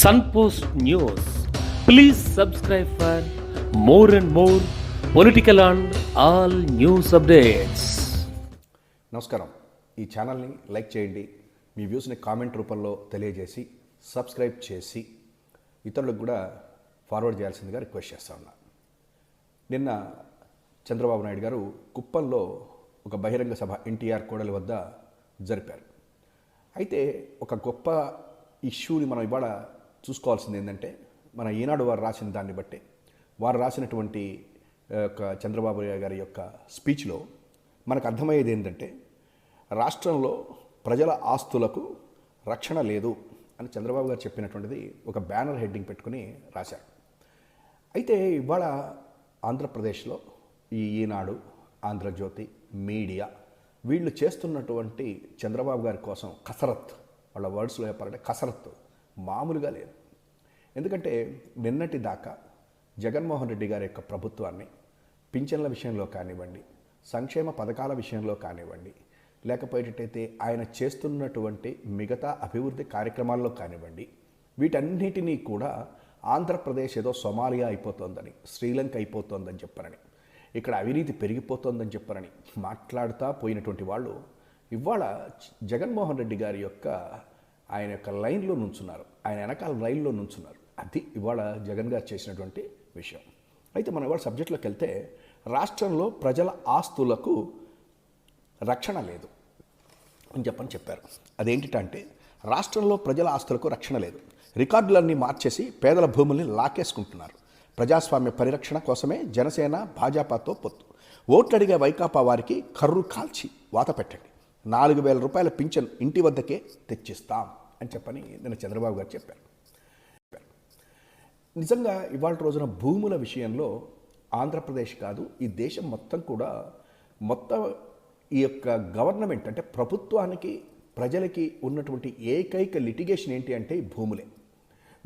Sunpost news please subscribe for more and more political and all news updates నమస్కారం. ఈ ఛానల్ని like చేయండి. మీ వ్యూస్ని comment రూపంలో తెలియజేసి సబ్స్క్రైబ్ చేసి ఇతరులకు కూడా ఫార్వర్డ్ చేయాల్సిందిగా రిక్వెస్ట్ చేస్తా ఉన్నా. నిన్న చంద్రబాబు నాయుడు గారు కుప్పంలో ఒక బహిరంగ సభ ఎన్టీఆర్ కోడలి వద్ద జరిపారు. అయితే ఒక గొప్ప ఇష్యూని మనం ఇవాళ చూసుకోవాల్సింది ఏంటంటే మన ఈనాడు వారు రాసిన దాన్ని బట్టే వారు రాసినటువంటి యొక్క చంద్రబాబు గారి యొక్క స్పీచ్లో మనకు అర్థమయ్యేది ఏంటంటే రాష్ట్రంలో ప్రజల ఆస్తులకు రక్షణ లేదు అని చంద్రబాబు గారు చెప్పినటువంటిది ఒక బ్యానర్ హెడ్డింగ్ పెట్టుకుని రాశారు. అయితే ఇవాళ ఆంధ్రప్రదేశ్లో ఈ ఈనాడు ఆంధ్రజ్యోతి మీడియా వీళ్ళు చేస్తున్నటువంటి చంద్రబాబు గారి కోసం కసరత్ వాళ్ళ వర్డ్స్లో చెప్పాలంటే కసరత్తు. మామూలుగా లేదు. ఎందుకంటే నిన్నటి దాకా జగన్మోహన్ రెడ్డి గారి యొక్క ప్రభుత్వాన్ని పింఛన్ల విషయంలో కానివ్వండి సంక్షేమ పథకాల విషయంలో కానివ్వండి లేకపోయేటట్టయితే ఆయన చేస్తున్నటువంటి మిగతా అభివృద్ధి కార్యక్రమాల్లో కానివ్వండి వీటన్నిటినీ కూడా ఆంధ్రప్రదేశ్ ఏదో సొమాలియా అయిపోతోందని శ్రీలంక అయిపోతోందని చెప్పారని ఇక్కడ అవినీతి పెరిగిపోతోందని చెప్పారని మాట్లాడుతూ పోయినటువంటి వాళ్ళు ఇవాళ జగన్మోహన్ రెడ్డి గారి యొక్క ఆయన యొక్క లైన్లో నుంచున్నారు. ఆయన వెనకాల లైన్లో నుంచున్నారు. అది ఇవాళ జగన్ గారు చేసినటువంటి విషయం. అయితే మనం ఇవాళ సబ్జెక్టులోకి వెళ్తే రాష్ట్రంలో ప్రజల ఆస్తులకు రక్షణ లేదు అని చెప్పని చెప్పారు. అదేంటంటే రాష్ట్రంలో ప్రజల ఆస్తులకు రక్షణ లేదు. రికార్డులన్నీ మార్చేసి పేదల భూముల్ని లాకేసుకుంటున్నారు. ప్రజాస్వామ్య పరిరక్షణ కోసమే జనసేన భాజపాతో పొత్తు. ఓట్లు అడిగే వైకాపా వారికి కర్రు కాల్చి వాత పెట్టండి. నాలుగు వేల రూపాయల పింఛన్ ఇంటి వద్దకే తెచ్చిస్తాం. అని చెప్పని నిన్న చంద్రబాబు గారు చెప్పారు. నిజంగా ఇవాళ రోజున భూముల విషయంలో ఆంధ్రప్రదేశ్ కాదు ఈ దేశం మొత్తం కూడా మొత్తం ఈ యొక్క గవర్నమెంట్ అంటే ప్రభుత్వానికి ప్రజలకి ఉన్నటువంటి ఏకైక లిటిగేషన్ ఏంటి అంటే భూములే.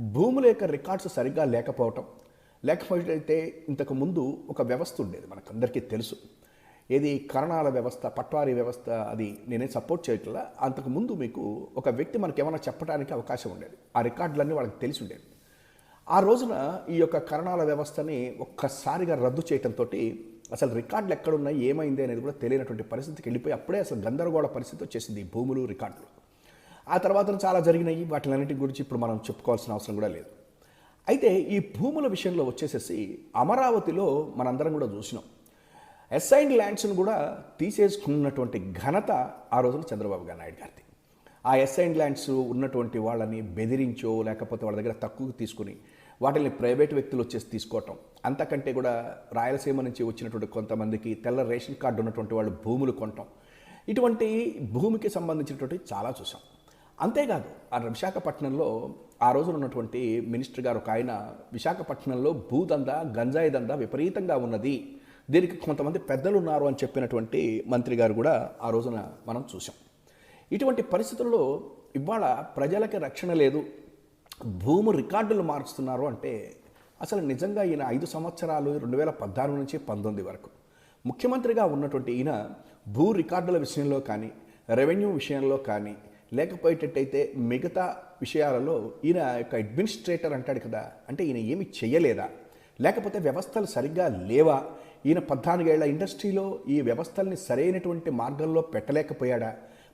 భూముల యొక్క రికార్డ్స్ సరిగ్గా లేకపోవటం. లేకపోతే ఇంతకు ముందు ఒక వ్యవస్థ ఉండేది మనకందరికీ తెలుసు. ఏది కరణాల వ్యవస్థ పట్వారీ వ్యవస్థ అది నేనే సపోర్ట్ చేయట్లా? అంతకుముందు మీకు ఒక వ్యక్తి మనకి ఏమైనా చెప్పడానికి అవకాశం ఉండేది. ఆ రికార్డులన్నీ వాళ్ళకి తెలిసి ఉండేది ఆ రోజున ఈ యొక్క కరణాల వ్యవస్థని ఒక్కసారిగా రద్దు చేయడంతో అసలు రికార్డులు ఎక్కడున్నాయి ఏమైంది అనేది కూడా తెలియనటువంటి పరిస్థితికి వెళ్ళిపోయి అప్పుడే అసలు గందరగోళ పరిస్థితి వచ్చేసింది ఈ భూములు రికార్డులు. ఆ తర్వాత చాలా జరిగినాయి. వాటిలన్నిటి గురించి ఇప్పుడు మనం చెప్పుకోవాల్సిన అవసరం కూడా లేదు. అయితే ఈ భూముల విషయంలో వచ్చేసేసి అమరావతిలో మనందరం కూడా చూసినాం. అసైన్డ్ ల్యాండ్స్ను కూడా తీసేసుకున్నటువంటి ఘనత ఆ రోజున చంద్రబాబు గారు నాయుడు గారిది. ఆ అసైన్డ్ ల్యాండ్స్ ఉన్నటువంటి వాళ్ళని బెదిరించో లేకపోతే వాళ్ళ దగ్గర తక్కువ తీసుకుని వాటిని ప్రైవేట్ వ్యక్తులు వచ్చేసి తీసుకోవటం. అంతకంటే కూడా రాయలసీమ నుంచి వచ్చినటువంటి కొంతమందికి తెల్ల రేషన్ కార్డు ఉన్నటువంటి వాళ్ళు భూములు కొనటం. ఇటువంటి భూమికి సంబంధించినటువంటి చాలా చూసాం. అంతేకాదు ఆ విశాఖపట్నంలో ఆ రోజున ఉన్నటువంటి మినిస్టర్ గారు ఒక ఆయన విశాఖపట్నంలో భూదంద గంజాయి దంద విపరీతంగా ఉన్నది. దీనికి కొంతమంది పెద్దలు ఉన్నారు అని చెప్పినటువంటి మంత్రి గారు కూడా ఆ రోజున మనం చూసాం ఇటువంటి పరిస్థితుల్లో ఇవాళ ప్రజలకి రక్షణ లేదు భూము రికార్డులు మార్చుతున్నారు అంటే అసలు నిజంగా ఈయన ఐదు సంవత్సరాలు రెండు వేల పద్నాలుగు నుంచి పంతొమ్మిది వరకు ముఖ్యమంత్రిగా ఉన్నటువంటి ఈయన భూ రికార్డుల విషయంలో కానీ రెవెన్యూ విషయంలో కానీ లేకపోయేటట్టయితే మిగతా విషయాలలో ఈయన యొక్క అడ్మినిస్ట్రేటర్ అంటాడు కదా అంటే ఈయన ఏమి చేయలేదా లేకపోతే వ్యవస్థలు సరిగ్గా లేవా? ఈయన పద్నాలుగేళ్ళ ఇండస్ట్రీలో ఈ వ్యవస్థల్ని సరైనటువంటి మార్గంలో పెట్టలేకపోయాడా?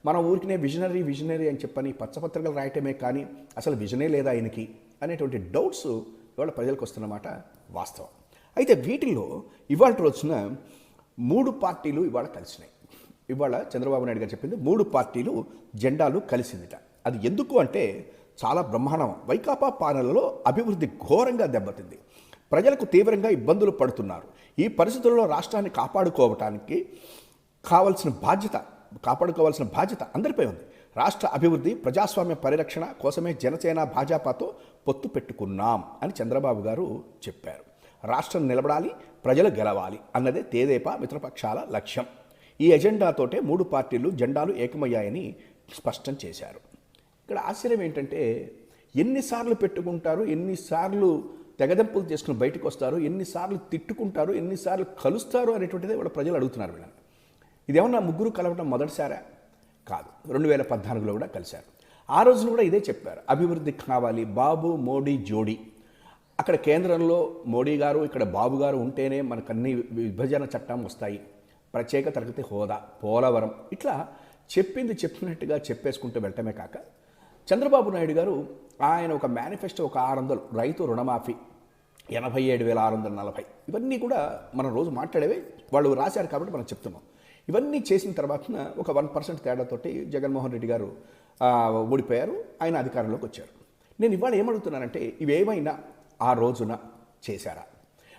మన ఊరికినే విజనరీ విజనరీ అని చెప్పని పచ్చపత్రికలు రాయటమే కానీ అసలు విజనే లేదా ఆయనకి అనేటువంటి డౌట్స్ ఇవాళ ప్రజలకు వస్తున్నమాట వాస్తవం. అయితే వీటిల్లో ఇవాళ రోజున మూడు పార్టీలు ఇవాళ కలిసినాయి. ఇవాళ చంద్రబాబు నాయుడు గారు చెప్పింది మూడు పార్టీలు జెండాలు కలిసిందిట. అది ఎందుకు అంటే చాలా బ్రహ్మాండం. వైకాపా పాలనలో అభివృద్ధి ఘోరంగా దెబ్బతింది. ప్రజలకు తీవ్రంగా ఇబ్బందులు పడుతున్నారు. ఈ పరిస్థితుల్లో రాష్ట్రాన్ని కాపాడుకోవటానికి కావాల్సిన బాధ్యత కాపాడుకోవాల్సిన బాధ్యత అందరిపై ఉంది. రాష్ట్ర అభివృద్ధి ప్రజాస్వామ్య పరిరక్షణ కోసమే జనసేన భాజపాతో పొత్తు పెట్టుకున్నాం అని చంద్రబాబు గారు చెప్పారు. రాష్ట్రం నిలబడాలి ప్రజలు గెలవాలి అన్నదే తేదేపా మిత్రపక్షాల లక్ష్యం. ఈ ఎజెండాతోటే మూడు పార్టీలు జెండాలు ఏకమయ్యాయని స్పష్టం చేశారు. ఇక్కడ ఆశ్చర్యం ఏంటంటే ఎన్నిసార్లు పెట్టుకుంటారు ఎన్నిసార్లు తెగదెంపులు చేసుకుని బయటకు వస్తారు ఎన్నిసార్లు తిట్టుకుంటారు ఎన్నిసార్లు కలుస్తారు అనేటువంటిదే వాళ్ళ ప్రజలు అడుగుతున్నారు వీళ్ళని ఇదేమన్నా ముగ్గురు కలవడం మొదటిసారా? కాదు. రెండు వేల పద్నాలుగులో కూడా కలిశారు. ఆ రోజున కూడా ఇదే చెప్పారు. అభివృద్ధి కావాలి బాబు మోడీ జోడీ. అక్కడ కేంద్రంలో మోడీ గారు ఇక్కడ బాబు గారు ఉంటేనే మనకు అన్ని విభజన చట్టం వస్తాయి. ప్రత్యేక తరగతి హోదా పోలవరం. ఇట్లా చెప్పింది చెప్పినట్టుగా చెప్పేసుకుంటూ వెళ్ళటమే కాక చంద్రబాబు నాయుడు గారు ఆయన ఒక మేనిఫెస్టో ఒక ఆరు వందలు రైతు రుణమాఫీ ఎనభై ఏడు వేల ఆరు వందల నలభై. ఇవన్నీ కూడా మనం రోజు మాట్లాడేవి వాళ్ళు రాశారు కాబట్టి మనం చెప్తున్నాం. ఇవన్నీ చేసిన తర్వాత ఒక వన్ పర్సెంట్ తేడాతోటి జగన్మోహన్ రెడ్డి గారు ఓడిపోయారు ఆయన అధికారంలోకి వచ్చారు. నేను ఇవాళ ఏమడుగుతున్నానంటే ఇవేమైనా ఆ రోజున చేశారా?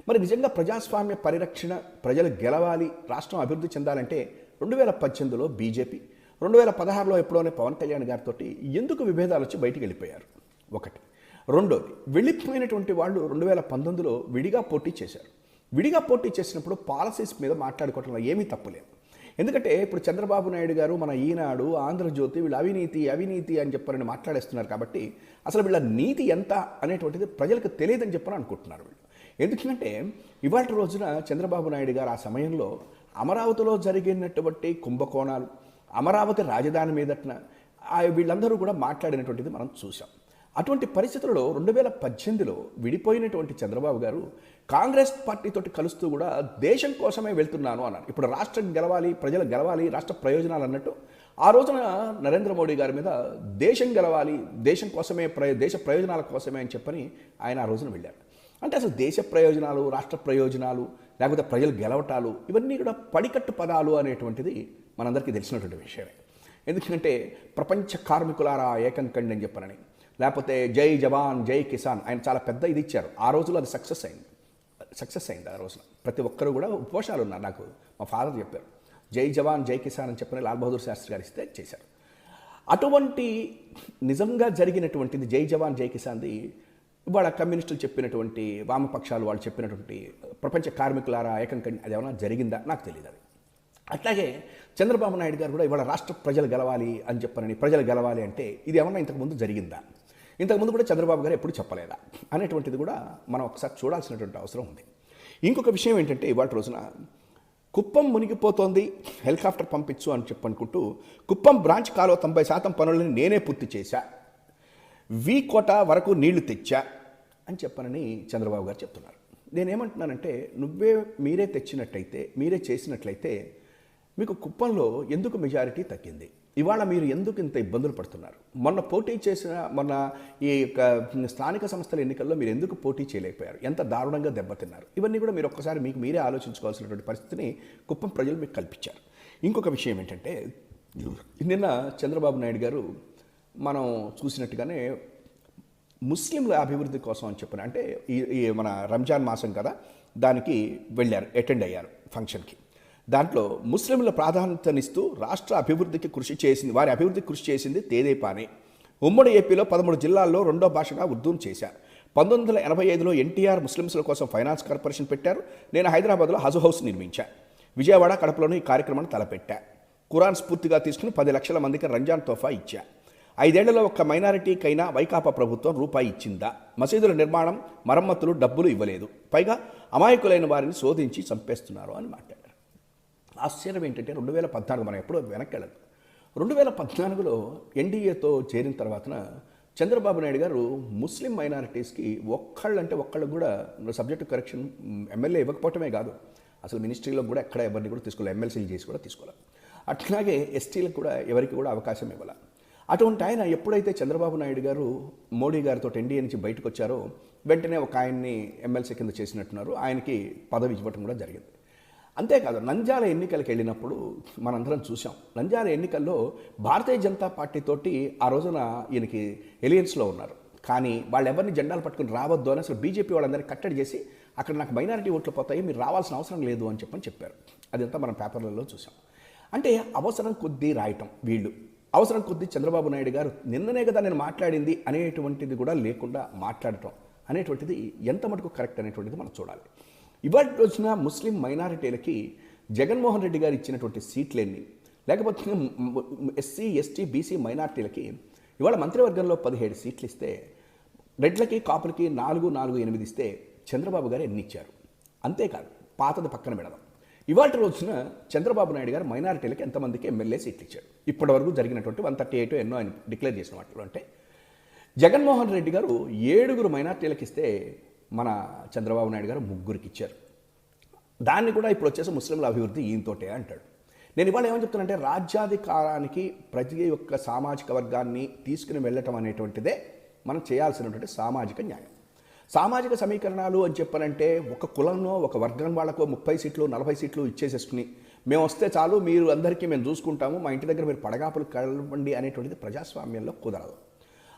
మరి నిజంగా ప్రజాస్వామ్య పరిరక్షణ ప్రజలు గెలవాలి రాష్ట్రం అభివృద్ధి చెందాలంటే రెండు వేల పద్దెనిమిదిలో బీజేపీ రెండు వేల పదహారులో ఎప్పుడోనే పవన్ కళ్యాణ్ గారితో ఎందుకు విభేదాలు వచ్చి బయటికి వెళ్ళిపోయారు? ఒకటి. రెండోది వెళ్ళిపోయినటువంటి వాళ్ళు రెండు వేల పంతొమ్మిదిలో విడిగా పోటీ చేశారు. విడిగా పోటీ చేసినప్పుడు పాలసీస్ మీద మాట్లాడుకోవటంలో ఏమీ తప్పులేదు ఎందుకంటే ఇప్పుడు చంద్రబాబు నాయుడు గారు మన ఈనాడు ఆంధ్రజ్యోతి వీళ్ళు అవినీతి అవినీతి అని చెప్పారని మాట్లాడేస్తున్నారు కాబట్టి అసలు వీళ్ళ నీతి ఎంత అనేటువంటిది ప్రజలకు తెలియదని చెప్పని అనుకుంటున్నారు వీళ్ళు. ఎందుకంటే ఇవాళ రోజున చంద్రబాబు నాయుడు గారు ఆ సమయంలో అమరావతిలో జరిగినటువంటి కుంభకోణాలు అమరావతి రాజధాని మీదట్న ఆ వీళ్ళందరూ కూడా మాట్లాడినటువంటిది మనం చూసాం అటువంటి పరిస్థితులలో రెండు వేల పద్దెనిమిదిలో విడిపోయినటువంటి చంద్రబాబు గారు కాంగ్రెస్ పార్టీతోటి కలుస్తూ కూడా దేశం కోసమే వెళ్తున్నాను అన్నారు. ఇప్పుడు రాష్ట్రం గెలవాలి ప్రజలు గెలవాలి రాష్ట్ర ప్రయోజనాలు అన్నట్టు ఆ రోజున నరేంద్ర మోడీ గారి మీద దేశం గెలవాలి దేశం కోసమే ప్ర దేశ ప్రయోజనాల కోసమే అని చెప్పని ఆయన ఆ రోజున వెళ్ళారు. అంటే అసలు దేశ ప్రయోజనాలు రాష్ట్ర ప్రయోజనాలు లేకపోతే ప్రజలు గెలవటాలు ఇవన్నీ కూడా పడికట్టు పదాలు అనేటువంటిది మనందరికీ తెలిసినటువంటి విషయమే. ఎందుకంటే ప్రపంచ కార్మికులారా ఏకం కండి అని చెప్పనని. లేకపోతే జై జవాన్ జై కిసాన్ ఆయన చాలా పెద్ద ఇది ఇచ్చారు. ఆ రోజులో అది సక్సెస్ అయింది. సక్సెస్ అయింది ఆ రోజున ప్రతి ఒక్కరు కూడా ఉపవాసాలు ఉన్నారు. నాకు మా ఫాదర్ చెప్పారు. జై జవాన్ జై కిసాన్ అని చెప్పని లాల్ బహదూర్ శాస్త్రి గారు ఇస్తే చేశారు. అటువంటి నిజంగా జరిగినటువంటిది జై జవాన్ జై కిసాన్ది ఇవాళ కమ్యూనిస్టులు చెప్పినటువంటి వామపక్షాలు వాళ్ళు చెప్పినటువంటి ప్రపంచ కార్మికులారా ఏకం కండి అది ఏమైనా జరిగిందా? నాకు తెలియదు అది. అట్లాగే చంద్రబాబు నాయుడు గారు కూడా ఇవాళ రాష్ట్ర ప్రజలు గెలవాలి అని చెప్పారని ప్రజలు గెలవాలి అంటే ఇది ఏమన్నా ఇంతకుముందు జరిగిందా? ఇంతకుముందు కూడా చంద్రబాబు గారు ఎప్పుడు చెప్పలేదా? అనేటువంటిది కూడా మనం ఒకసారి చూడాల్సినటువంటి అవసరం ఉంది. ఇంకొక విషయం ఏంటంటే ఇవాళ రోజున కుప్పం మునిగిపోతోంది హెలికాప్టర్ పంపించు అని చెప్పనుకుంటూ కుప్పం బ్రాంచ్ కాలువ తొంభై శాతం పనులను నేనే పూర్తి చేశా వీ కోట వరకు నీళ్ళు తెచ్చా అని చెప్పనని చంద్రబాబు గారు చెప్తున్నారు. నేనేమంటున్నానంటే నువ్వే మీరే తెచ్చినట్టయితే మీరే చేసినట్లయితే మీకు కుప్పంలో ఎందుకు మెజారిటీ తగ్గింది? ఇవాళ మీరు ఎందుకు ఇంత ఇబ్బందులు పడుతున్నారు? మొన్న పోటీ చేసిన మొన్న ఈ యొక్క స్థానిక సంస్థల ఎన్నికల్లో మీరు ఎందుకు పోటీ చేయలేకపోయారు? ఎంత దారుణంగా దెబ్బతిన్నారు? ఇవన్నీ కూడా మీరు ఒక్కసారి మీకు మీరే ఆలోచించుకోవాల్సినటువంటి పరిస్థితిని కుప్పం ప్రజలు మీకు కల్పించారు. ఇంకొక విషయం ఏంటంటే నిన్న చంద్రబాబు నాయుడు గారు మనం చూసినట్టుగానే ముస్లింల అభివృద్ధి కోసం అని చెప్పిన అంటే ఈ ఈ మన రంజాన్ మాసం కదా దానికి వెళ్ళారు అటెండ్ అయ్యారు ఫంక్షన్కి. దాంట్లో ముస్లింల ప్రాధాన్యతనిస్తూ రాష్ట్ర అభివృద్ధికి కృషి చేసింది వారి అభివృద్ధికి కృషి చేసింది తేదేపానే. ఉమ్మడి ఏపీలో పదమూడు జిల్లాల్లో రెండో భాషగా ఉర్దూను చేశారు. పంతొమ్మిది వందల ఎనభై ఐదులో ఎన్టీఆర్ ముస్లింస్ల కోసం ఫైనాన్స్ కార్పొరేషన్ పెట్టారు. నేను హైదరాబాద్లో హజు హౌస్ నిర్మించా విజయవాడ కడపలోని ఈ కార్యక్రమాన్ని తలపెట్టా. ఖురాన్ స్ఫూర్తిగా తీసుకుని పది లక్షల మందికి రంజాన్ తోఫా ఇచ్చా. ఐదేళ్ళలో ఒక్క మైనారిటీకైనా వైకాపా ప్రభుత్వం రూపాయి ఇచ్చిందా? మసీదుల నిర్మాణం మరమ్మతులు డబ్బులు ఇవ్వలేదు. పైగా అమాయకులైన వారిని శోధించి చంపేస్తున్నారు అని మాట్లాడారు ఆశ్చర్యం ఏంటంటే రెండు వేల పద్నాలుగు మనం ఎప్పుడో వెనక్కి వెళ్ళదు రెండు వేల పద్నాలుగులో ఎన్డీఏతో చేరిన తర్వాతన చంద్రబాబు నాయుడు గారు ముస్లిం మైనారిటీస్కి ఒక్కళ్ళంటే ఒక్కళ్ళు కూడా సబ్జెక్టు కరెక్షన్ ఎమ్మెల్యే ఇవ్వకపోవటమే కాదు. అసలు మినిస్ట్రీలో కూడా ఎక్కడ ఎవరిని కూడా తీసుకోవాలి ఎమ్మెల్సీలు చేసి కూడా తీసుకోవాలి అట్లాగే ఎస్టీలకు కూడా ఎవరికి కూడా అవకాశం ఇవ్వాలి. అటువంటి ఆయన ఎప్పుడైతే చంద్రబాబు నాయుడు గారు మోడీ గారితో ఎన్డీఏ నుంచి బయటకు వచ్చారో వెంటనే ఒక ఆయన్ని ఎమ్మెల్సీ కింద చేసినట్టున్నారు. ఆయనకి పదవి ఇవ్వటం కూడా జరిగింది. అంతేకాదు నంద్యాల ఎన్నికలకు వెళ్ళినప్పుడు మనందరం చూసాం నంద్యాల ఎన్నికల్లో భారతీయ జనతా పార్టీ తోటి ఆ రోజున ఈయనకి ఎలియన్స్లో ఉన్నారు. కానీ వాళ్ళు ఎవరిని జెండాలు పట్టుకుని రావద్దు అని అసలు బీజేపీ వాళ్ళందరినీ కట్టడి చేసి అక్కడ నాకు మైనారిటీ ఓట్లు పోతాయి మీరు రావాల్సిన అవసరం లేదు అని చెప్పని చెప్పారు. అదంతా మనం పేపర్లలో చూసాం అంటే అవసరం కొద్దీ రాయటం వీళ్ళు. అవసరం కొద్దీ చంద్రబాబు నాయుడు గారు నిన్ననే కదా నేను మాట్లాడింది అనేటువంటిది కూడా లేకుండా మాట్లాడటం అనేటువంటిది ఎంత మటుకు కరెక్ట్ అనేటువంటిది మనం చూడాలి. ఇవాటి వచ్చిన ముస్లిం మైనారిటీలకి జగన్మోహన్ రెడ్డి గారు ఇచ్చినటువంటి సీట్లెన్ని లేకపోతే ఎస్సీ ఎస్టీ బీసీ మైనారిటీలకి ఇవాళ మంత్రివర్గంలో పదిహేడు సీట్లు ఇస్తే రెడ్లకి కాపులకి నాలుగు నాలుగు ఎనిమిది ఇస్తే చంద్రబాబు గారు ఎన్ని ఇచ్చారు? అంతేకాదు పాతది పక్కన పెడదాం. ఇవాళ రోజున చంద్రబాబు నాయుడు గారు మైనారిటీలకు ఎంతమందికి ఎమ్మెల్యే సీట్లు ఇచ్చారు ఇప్పటివరకు జరిగినటువంటి వన్ థర్టీ ఎయిట్ ఎన్నో ఆయన డిక్లేర్ చేసిన వాటిలో అంటే జగన్మోహన్ రెడ్డి గారు ఏడుగురు మైనార్టీలకు ఇస్తే మన చంద్రబాబు నాయుడు గారు ముగ్గురికి ఇచ్చారు దాన్ని కూడా ఇప్పుడు వచ్చేసి ముస్లింల అభివృద్ధి ఈయనతోటే అంటాడు. నేను ఇవాళ ఏమని చెప్తున్నానంటే రాజ్యాధికారానికి ప్రతి ఒక్క సామాజిక వర్గాన్ని తీసుకుని వెళ్ళటం అనేటువంటిదే మనం చేయాల్సినటువంటి సామాజిక న్యాయం. సామాజిక సమీకరణాలు అని చెప్పాలంటే ఒక కులంలో ఒక వర్గం వాళ్ళకు ముప్పై సీట్లు నలభై సీట్లు ఇచ్చేసేసుకుని మేము వస్తే చాలు మీరు అందరికీ మేము చూసుకుంటాము మా ఇంటి దగ్గర మీరు పడగాపులు కలవండి అనేటువంటిది ప్రజాస్వామ్యంలో కుదరదు.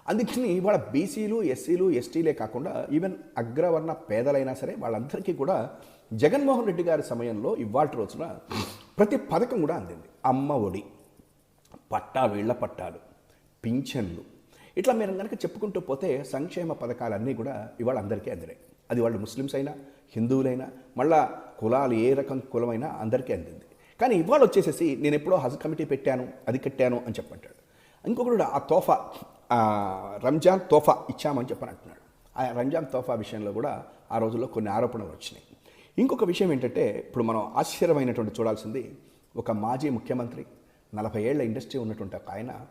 అందుకని ఇవాళ బీసీలు ఎస్సీలు ఎస్టీలే కాకుండా ఈవెన్ అగ్రవర్ణ పేదలైనా సరే వాళ్ళందరికీ కూడా జగన్మోహన్ రెడ్డి గారి సమయంలో ఇవాళ రోజున ప్రతి పథకం కూడా అందింది. అమ్మ ఒడి పట్టా వీళ్ళ పట్టాలు పింఛన్లు. ఇట్లా మీరు కనుక చెప్పుకుంటూ పోతే సంక్షేమ పథకాలన్నీ కూడా ఇవాళ అందరికీ అందినాయి. అది వాళ్ళు ముస్లిమ్స్ అయినా హిందువులైనా మళ్ళా కులాలు ఏ రకం కులమైనా అందరికీ అందింది. కానీ ఇవాళ వచ్చేసేసి నేను ఎప్పుడో హజ్ కమిటీ పెట్టాను అది కట్టాను అని చెప్పంటాడు. ఇంకొకడు ఆ తోఫా రంజాన్ తోఫా ఇచ్చామని చెప్పని అంటున్నాడు ఆ రంజాన్ తోఫా విషయంలో కూడా ఆ రోజుల్లో కొన్ని ఆరోపణలు వచ్చినాయి. ఇంకొక విషయం ఏంటంటే ఇప్పుడు మనం ఆశ్చర్యమైనటువంటి చూడాల్సింది ఒక మాజీ ముఖ్యమంత్రి నలభై ఏళ్ళ ఇండస్ట్రీ ఉన్నటువంటి ఒక ఆయన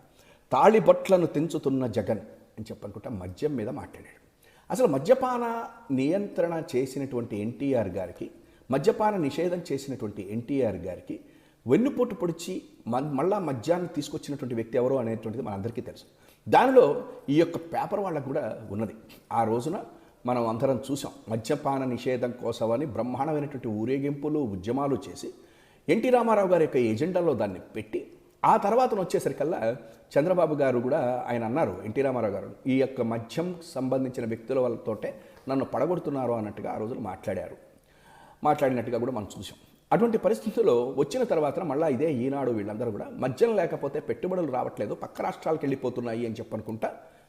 తాళిబొట్లను తెంచుతున్న జగన్ అని చెప్పనుకుంటా మద్యం మీద మాట్లాడాడు. అసలు మద్యపాన నియంత్రణ చేసినటువంటి ఎన్టీఆర్ గారికి మద్యపాన నిషేధం చేసినటువంటి ఎన్టీఆర్ గారికి వెన్నుపోటు పొడిచి మ- మళ్ళా మద్యాన్ని తీసుకొచ్చినటువంటి వ్యక్తి ఎవరు అనేటువంటిది మనందరికీ తెలుసు. దానిలో ఈ యొక్క పేపర్ వాళ్ళకు కూడా ఉన్నది. ఆ రోజున మనం అందరం చూసాం మద్యపాన నిషేధం కోసమని బ్రహ్మాండమైనటువంటి ఊరేగింపులు ఉద్యమాలు చేసి ఎన్టీ రామారావు గారి యొక్క ఎజెండాలో దాన్ని పెట్టి ఆ తర్వాత వచ్చేసరికల్లా చంద్రబాబు గారు కూడా ఆయన అన్నారు ఎన్టీ రామారావు గారు ఈ యొక్క మద్యం సంబంధించిన వ్యక్తుల వాళ్ళతోటే నన్ను పడగొడుతున్నారు అన్నట్టుగా ఆ రోజులు మాట్లాడారు. మాట్లాడినట్టుగా కూడా మనం చూసాం. అటువంటి పరిస్థితుల్లో వచ్చిన తర్వాత మళ్ళీ ఇదే ఈనాడు వీళ్ళందరూ కూడా మద్యం లేకపోతే పెట్టుబడులు రావట్లేదు పక్క రాష్ట్రాలకు వెళ్ళిపోతున్నాయి అని చెప్పనుకుంటా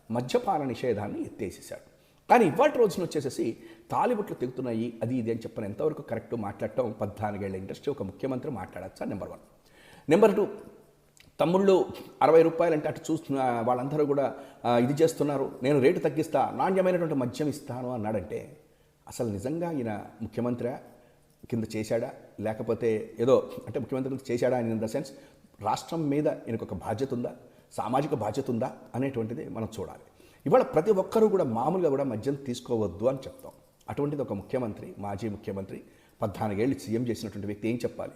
మద్యపాన నిషేధాన్ని ఎత్తేసేశాడు కానీ ఇవాటి రోజున వచ్చేసేసి తాలిబుట్లు తెగుతున్నాయి అది ఇది అని చెప్పని ఎంతవరకు కరెక్ట్ మాట్లాడటం పద్నాలుగేళ్ళ ఇండస్ట్రీ ఒక ముఖ్యమంత్రి మాట్లాడచ్చా? Number one. నెంబర్ టూ తమ్ముళ్ళు అరవై రూపాయలు అంటే అటు చూస్తున్న వాళ్ళందరూ కూడా ఇది చేస్తున్నారు నేను రేటు తగ్గిస్తా నాణ్యమైనటువంటి మద్యం ఇస్తాను అన్నాడంటే అసలు నిజంగా ఈయన ముఖ్యమంత్రి? కింద చేశాడా? లేకపోతే ఏదో అంటే ముఖ్యమంత్రి కింద చేశాడా ఇన్ ద సెన్స్ రాష్ట్రం మీద ఈయనకు ఒక బాధ్యత ఉందా? సామాజిక బాధ్యత ఉందా? అనేటువంటిది మనం చూడాలి. ఇవాళ ప్రతి ఒక్కరూ కూడా మామూలుగా కూడా మద్యం తీసుకోవద్దు అని చెప్తాం. అటువంటిది ఒక ముఖ్యమంత్రి మాజీ ముఖ్యమంత్రి పద్నాలుగేళ్ళు సీఎం చేసినటువంటి వ్యక్తి ఏం చెప్పాలి?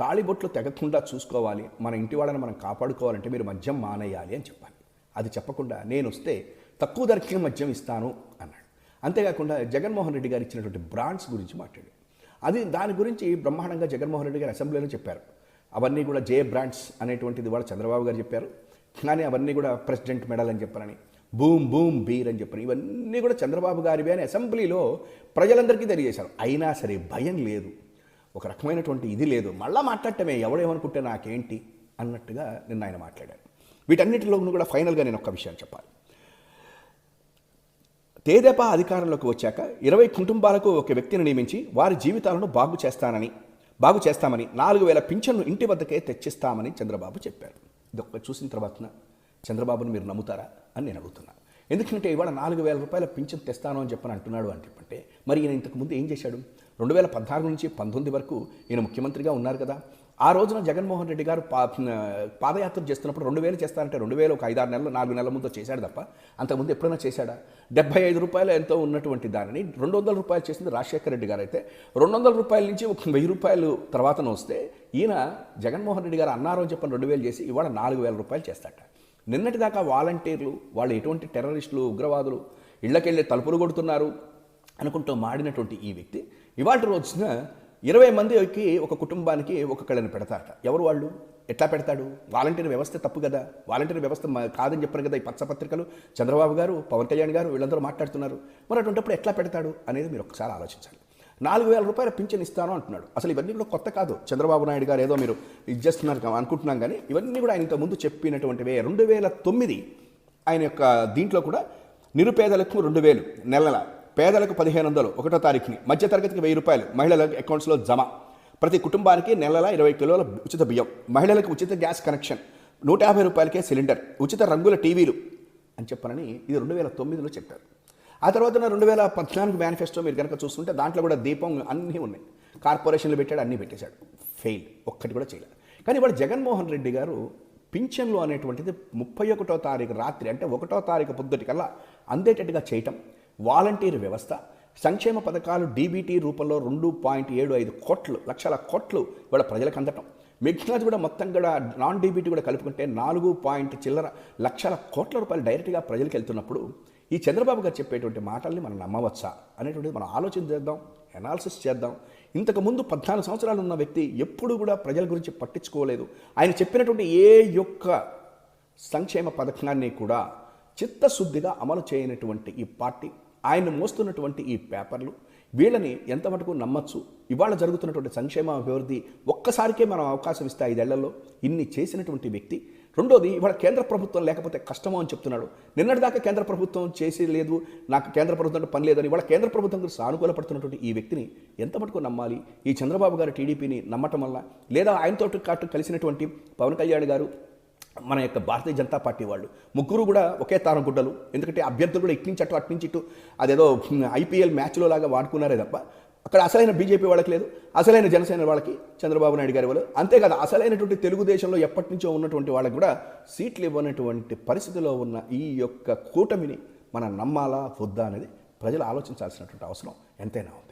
తాళిబొట్లు తెగకుండా చూసుకోవాలి. మన ఇంటి వాళ్ళని మనం కాపాడుకోవాలంటే మీరు మద్యం మానేయాలి అని చెప్పాలి. అది చెప్పకుండా నేను వస్తే తక్కువ ధరకే మద్యం ఇస్తాను అన్నాడు. అంతేకాకుండా జగన్మోహన్ రెడ్డి గారు ఇచ్చినటువంటి బ్రాండ్స్ గురించి మాట్లాడాడు. అది దాని గురించి బ్రహ్మాండంగా జగన్మోహన్ రెడ్డి గారు అసెంబ్లీలో చెప్పారు. అవన్నీ కూడా జే బ్రాండ్స్ అనేటువంటిది కూడా చంద్రబాబు గారు చెప్పారు. కానీ అవన్నీ కూడా ప్రెసిడెంట్ మెడల్ అని చెప్పారని బూమ్ బూమ్ బీర్ అని చెప్పారు ఇవన్నీ కూడా చంద్రబాబు గారివి అని అసెంబ్లీలో ప్రజలందరికీ తెలియజేశారు. అయినా సరే భయం లేదు. ఒక రకమైనటువంటి ఇది లేదు. మళ్ళీ మాట్లాడటమే ఎవడేమనుకుంటే నాకేంటి అన్నట్టుగా నిన్న ఆయన మాట్లాడారు. వీటన్నిటిలోనూ కూడా ఫైనల్గా నేను ఒక విషయం చెప్పాలి. తేదెపా అధికారంలోకి వచ్చాక ఇరవై కుటుంబాలకు ఒక వ్యక్తిని నియమించి వారి జీవితాలను బాగు చేస్తానని బాగు చేస్తామని నాలుగు వేల పింఛన్ను ఇంటి వద్దకే తెచ్చిస్తామని చంద్రబాబు చెప్పారు. ఇది చూసిన తర్వాత చంద్రబాబును మీరు నమ్ముతారా అని నేను అడుగుతున్నాను ఎందుకంటే ఇవాళ నాలుగు వేల రూపాయల పింఛన్ తెస్తాను అని చెప్పని అంటున్నాడు అని చెప్పంటే మరి ఈయన ఇంతకుముందు ఏం చేశాడు? రెండు వేల పద్నాలుగు నుంచి పంతొమ్మిది వరకు ఈయన ముఖ్యమంత్రిగా ఉన్నారు కదా. ఆ రోజున జగన్మోహన్ రెడ్డి గారు పా పాదయాత్ర చేస్తున్నప్పుడు రెండు వేలు చేస్తారంటే రెండు వేలు ఒక ఐదారు నెలలు నాలుగు నెలల ముందు చేశాడు తప్ప అంతకుముందు ఎప్పుడైనా చేశాడా? డెబ్బై ఐదు రూపాయలు ఎంతో ఉన్నటువంటి దానిని రెండు వందల రూపాయలు చేసింది రాజశేఖర రెడ్డి గారు అయితే. రెండు వందల రూపాయల నుంచి ఒక వెయ్యి రూపాయలు తర్వాతన వస్తే ఈయన జగన్మోహన్ రెడ్డి గారు అన్నారు అని చెప్పని రెండు వేలు చేసి ఇవాళ నాలుగు వేల రూపాయలు చేస్తాట. నిన్నటిదాకా వాలంటీర్లు వాళ్ళు ఎటువంటి టెర్రరిస్టులు ఉగ్రవాదులు ఇళ్ళకెళ్ళి తలుపులు కొడుతున్నారు అనుకుంటూ మాడినటువంటి ఈ వ్యక్తి ఇవాళ రోజున ఇరవై మందికి ఒక కుటుంబానికి ఒక కళను పెడతారట. ఎవరు వాళ్ళు? ఎట్లా పెడతాడు? వాలంటీర్ వ్యవస్థ తప్పు కదా? వాలంటీర్ వ్యవస్థ కాదని చెప్పారు కదా ఈ పచ్చపత్రికలు చంద్రబాబు గారు పవన్ కళ్యాణ్ గారు వీళ్ళందరూ మాట్లాడుతున్నారు. మరి అటువంటిప్పుడు ఎట్లా పెడతాడు అనేది మీరు ఒకసారి ఆలోచించాలి. నాలుగు వేల రూపాయల పింఛన్ ఇస్తాను అంటున్నాడు. అసలు ఇవన్నీ కూడా కొత్త కాదు. చంద్రబాబు నాయుడు గారు ఏదో మీరు ఇది చేస్తున్నారు అనుకుంటున్నాం కానీ ఇవన్నీ కూడా ఆయన ఇంత ముందు చెప్పినటువంటివే. రెండు వేల తొమ్మిది ఆయన యొక్క దీంట్లో కూడా నిరుపేదలకు రెండు వేలు నెలల పేదలకు పదిహేను వందలు ఒకటో తారీఖుని. మధ్యతరగతికి వెయ్యి రూపాయలు. మహిళల అకౌంట్స్లో జమ. ప్రతి కుటుంబానికి నెలల ఇరవై కిలోల ఉచిత బియ్యం. మహిళలకు ఉచిత గ్యాస్ కనెక్షన్. నూట యాభై రూపాయలకే సిలిండర్. ఉచిత రంగుల టీవీలు. అని చెప్పనని ఇది రెండు వేల తొమ్మిదిలో చెప్పారు. ఆ తర్వాత రెండు వేల పద్నాలుగు మేనిఫెస్టో మీరు కనుక చూస్తుంటే దాంట్లో కూడా దీపం అన్నీ ఉన్నాయి. కార్పొరేషన్లు పెట్టాడు అన్నీ పెట్టేశాడు. ఫెయిల్ ఒక్కటి కూడా చేయలేదు. కానీ ఇవాళ జగన్మోహన్ రెడ్డి గారు పింఛన్లు అనేటువంటిది ముప్పై ఒకటో తారీఖు రాత్రి అంటే ఒకటో తారీఖు పొద్దుటికల్లా అందేటట్టుగా చేయటం. వాలంటీర్ వ్యవస్థ. సంక్షేమ పథకాలు డీబీటీ రూపంలో రెండు పాయింట్ ఏడు ఐదు కోట్లు లక్షల కోట్లు ఇవాళ ప్రజలకు అందటం. మిగిలినది కూడా మొత్తం కూడా నాన్ డీబీటీ కూడా కలుపుకుంటే నాలుగు పాయింట్ చిల్లర లక్షల కోట్ల రూపాయలు డైరెక్ట్గా ప్రజలకు వెళ్తున్నప్పుడు ఈ చంద్రబాబు గారు చెప్పేటువంటి మాటల్ని మనం నమ్మవచ్చా? అనేటువంటిది మనం ఆలోచన చేద్దాం అనాలిసిస్ చేద్దాం. ఇంతకు ముందు పద్నాలుగు సంవత్సరాలు ఉన్న వ్యక్తి ఎప్పుడు కూడా ప్రజల గురించి పట్టించుకోలేదు. ఆయన చెప్పినటువంటి ఏ యొక్క సంక్షేమ పథకాన్ని కూడా చిత్తశుద్ధిగా అమలు చేయనటువంటి ఈ పార్టీ ఆయన మోస్తున్నటువంటి ఈ పేపర్లు వీళ్ళని ఎంత మటుకు నమ్మచ్చు? ఇవాళ జరుగుతున్నటువంటి సంక్షేమ అభివృద్ధి ఒక్కసారికే మనం అవకాశం ఇస్తే ఐదేళ్ళలో ఇన్ని చేసినటువంటి వ్యక్తి. రెండోది ఇవాళ కేంద్ర ప్రభుత్వం లేకపోతే కష్టమో అని చెప్తున్నాడు. నిన్నటిదాకా కేంద్ర ప్రభుత్వం చేసి లేదు నాకు కేంద్ర ప్రభుత్వం పని లేదని ఇవాళ కేంద్ర ప్రభుత్వం గురించి సానుకూలపడుతున్నటువంటి ఈ వ్యక్తిని ఎంత మటుకు నమ్మాలి? ఈ చంద్రబాబు గారు టీడీపీని నమ్మటం వల్ల లేదా ఆయనతో కాటు కలిసినటువంటి పవన్ కళ్యాణ్ గారు మన యొక్క భారతీయ జనతా పార్టీ వాళ్ళు. ముగ్గురు కూడా ఒకే తారం గుడ్డలు. ఎందుకంటే అభ్యర్థులు కూడా ఇట్నుంచి అటు అటు నుంచి ఇటు అదేదో ఐపీఎల్ మ్యాచ్లో లాగా వాడుకున్నారే తప్ప అక్కడ అసలైన బీజేపీ వాళ్ళకి లేదు. అసలైన జనసేన వాళ్ళకి చంద్రబాబు నాయుడు గారి వాళ్ళు. అంతేకాదు అసలైనటువంటి తెలుగుదేశంలో ఎప్పటి నుంచో ఉన్నటువంటి వాళ్ళకి కూడా సీట్లు ఇవ్వనటువంటి పరిస్థితిలో ఉన్న ఈ యొక్క కూటమిని మనం నమ్మాలా వద్దా అనేది ప్రజలు ఆలోచించాల్సినటువంటి అవసరం ఎంతైనా ఉంది.